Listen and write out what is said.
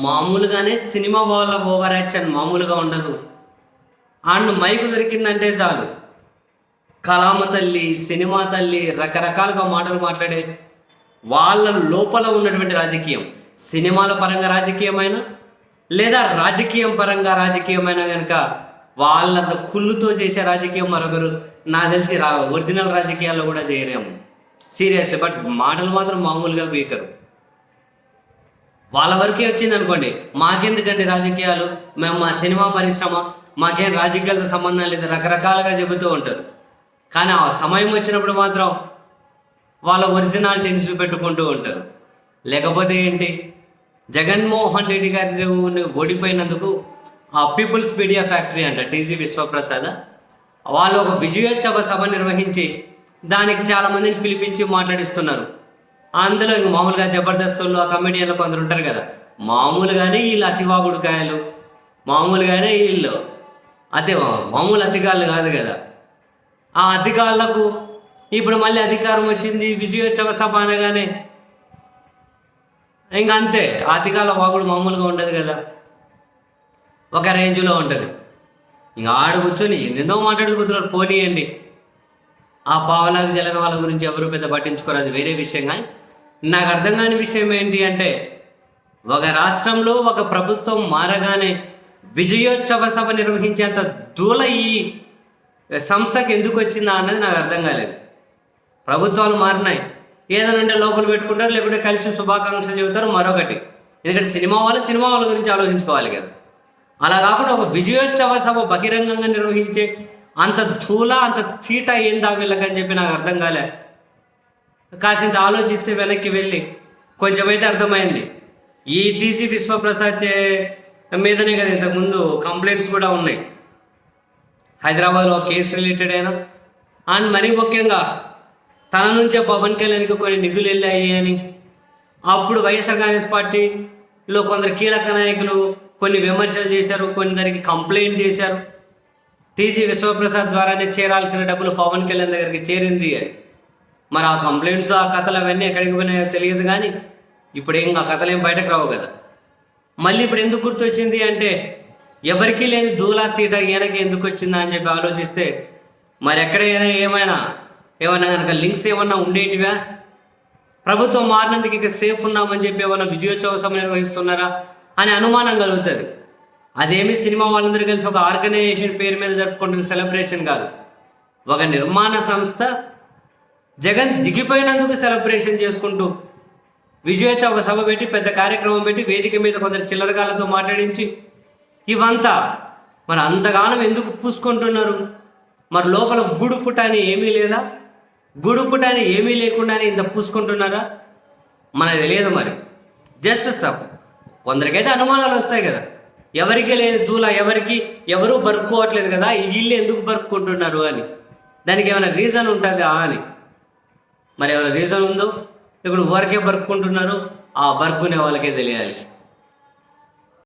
మామూలుగానే సినిమా వాళ్ళ over action మామూలుగా ఉండదు. అండ్ మైకు దొరికిందంటే చాలు. కలామ తల్లి సినిమా తల్లి రకరకాలుగా మాటలు మాట్లాడే వాళ్ళ లోపల ఉన్నటువంటి రాజకీయం. సినిమాల పరంగా రాజకీయమైన లేదా రాజకీయం పరంగా రాజకీయమైన కనుక వాళ్ళంత కుళ్ళుతో చేసే రాజకీయం మరొకరు నాకు తెలిసి రా ఒరిజినల్ రాజకీయాల్లో కూడా చేయలేము. సీరియస్లీ బట్ మాటలు మాత్రం మామూలుగా వీకరు వాళ్ళ వరకే వచ్చింది అనుకోండి మాకెందుకండి రాజకీయాలు? మేము మా సినిమా పరిశ్రమ మాకేం రాజకీయాలతో సంబంధం లేదు రకరకాలుగా చెబుతూ ఉంటారు. కానీ ఆ సమయం వచ్చినప్పుడు మాత్రం వాళ్ళ ఒరిజినాలిటీని చూపెట్టుకుంటూ ఉంటారు. లేకపోతే ఏంటి? జగన్మోహన్ రెడ్డి గారిని ఓడిపోయినందుకు ఆ పీపుల్స్ మీడియా ఫ్యాక్టరీ అంట టీజీ విశ్వప్రసాద్. వాళ్ళు ఒక విజయోత్సవ సభ నిర్వహించి దానికి చాలామందిని పిలిపించి మాట్లాడిస్తున్నారు. అందులో ఇంక మామూలుగా జబర్దస్తులు ఆ కమెడియన్లు కొందరు ఉంటారు కదా. మామూలుగానే వీళ్ళు అతివాగుడుకాయలు మామూలుగానే వీళ్ళు అదే మామూలు అతికాళ్ళు కాదు కదా. ఆ అధికారులకు ఇప్పుడు మళ్ళీ అధికారం వచ్చింది విజయోత్సవ సభ అనగానే. ఇంకా అంతే ఆ అధికారుల వాగుడు మామూలుగా ఉండదు కదా. ఒక రేంజ్లో ఉంటుంది. ఇంకా ఆడు కూర్చొని ఎన్నెన్నో మాట్లాడుకుంటున్నారు పోనీయండి. ఆ పావలాకు జలన వాళ్ళ గురించి ఎవరు పెద్ద పట్టించుకోరు అది వేరే విషయం కానీ. నాకు అర్థం కాని విషయం ఏంటి అంటే ఒక రాష్ట్రంలో ఒక ప్రభుత్వం మారగానే విజయోత్సవ సభ నిర్వహించేంత దూల ఈ సంస్థకి ఎందుకు వచ్చిందా అన్నది నాకు అర్థం కాలేదు. ప్రభుత్వాలు మారినాయి. ఏదైనా ఉంటే లోపల పెట్టుకుంటారు లేకుంటే కలిసి శుభాకాంక్షలు చెబుతారు మరొకటి. ఎందుకంటే సినిమా వాళ్ళు సినిమా వాళ్ళ గురించి ఆలోచించుకోవాలి కదా. అలా కాకుండా ఒక విజయోత్సవ సభ బహిరంగంగా నిర్వహించే అంత ధూల అంత తీట ఏందా వీళ్ళకని చెప్పి నాకు అర్థం కాలే. కాసింత ఆలోచిస్తే వెనక్కి వెళ్ళి కొంచెమైతే అర్థమైంది. ఈ టీసీ విశ్వప్రసాద్ చే మీదనే కదా ఇంతకుముందు కంప్లైంట్స్ కూడా ఉన్నాయి. హైదరాబాద్లో కేసు రిలేటెడ్ అయినా. అండ్ మరీ ముఖ్యంగా తన నుంచే పవన్ కళ్యాణ్కి కొన్ని నిధులు వెళ్ళాయి అని. అప్పుడు వైఎస్ఆర్ కాంగ్రెస్ పార్టీలో కొందరు కీలక నాయకులు కొన్ని విమర్శలు చేశారు కొందరికి కంప్లైంట్ చేశారు. టీజీ విశ్వప్రసాద్ ద్వారానే చేరాల్సిన డబ్బులు పవన్ కళ్యాణ్ దగ్గరికి చేరింది అని. మరి ఆ కంప్లైంట్స్ ఆ కథలు అవన్నీ ఎక్కడికి పోయినాయో తెలియదు కానీ ఇప్పుడు ఏం ఆ కథలు ఏం బయటకు రావు కదా. మళ్ళీ ఇప్పుడు ఎందుకు గుర్తొచ్చింది అంటే ఎవరికీ లేని దూలా తీట ఈయనకి ఎందుకు వచ్చిందా అని చెప్పి ఆలోచిస్తే మరి ఎక్కడైనా ఏమైనా ఏమైనా కనుక లింక్స్ ఏమన్నా ఉండేటివా? ప్రభుత్వం మారినందుకు ఇక సేఫ్ ఉన్నామని చెప్పి ఏమైనా విజయోత్సవం నిర్వహిస్తున్నారా అని అనుమానం కలుగుతుంది. అదేమి సినిమా వాళ్ళందరూ కలిసి ఒక ఆర్గనైజేషన్ పేరు మీద జరుపుకుంటున్న సెలబ్రేషన్ కాదు. ఒక నిర్మాణ సంస్థ జగన్ దిగిపోయినందుకు సెలబ్రేషన్ చేసుకుంటూ విజయోత్సవ సభ పెట్టి పెద్ద కార్యక్రమం పెట్టి వేదిక మీద కొందరు చిల్లరగాళ్ళతో మాట్లాడించి ఇవంతా మరి అంతగానం ఎందుకు పూసుకుంటున్నారు? మరి లోపల గుడు పుట్ట అని ఏమీ లేదా? గుడు పుట్ట అని ఏమీ లేకుండానే ఇంత పూసుకుంటున్నారా? మనకు తెలియదు మరి. జస్ట్ సప్ కొందరికైతే అనుమానాలు వస్తాయి కదా. ఎవరికి లేని దూల ఎవరికి ఎవరు బరుక్కోవట్లేదు కదా. వీళ్ళు ఎందుకు బరుక్కుంటున్నారు అని. దానికి ఏమైనా రీజన్ ఉంటుందా అని. మరి ఎవరి రీజన్ ఉందో? ఇప్పుడు వర్కే బరుక్కుంటున్నారు ఆ బరుక్కునే వాళ్ళకే తెలియాలి.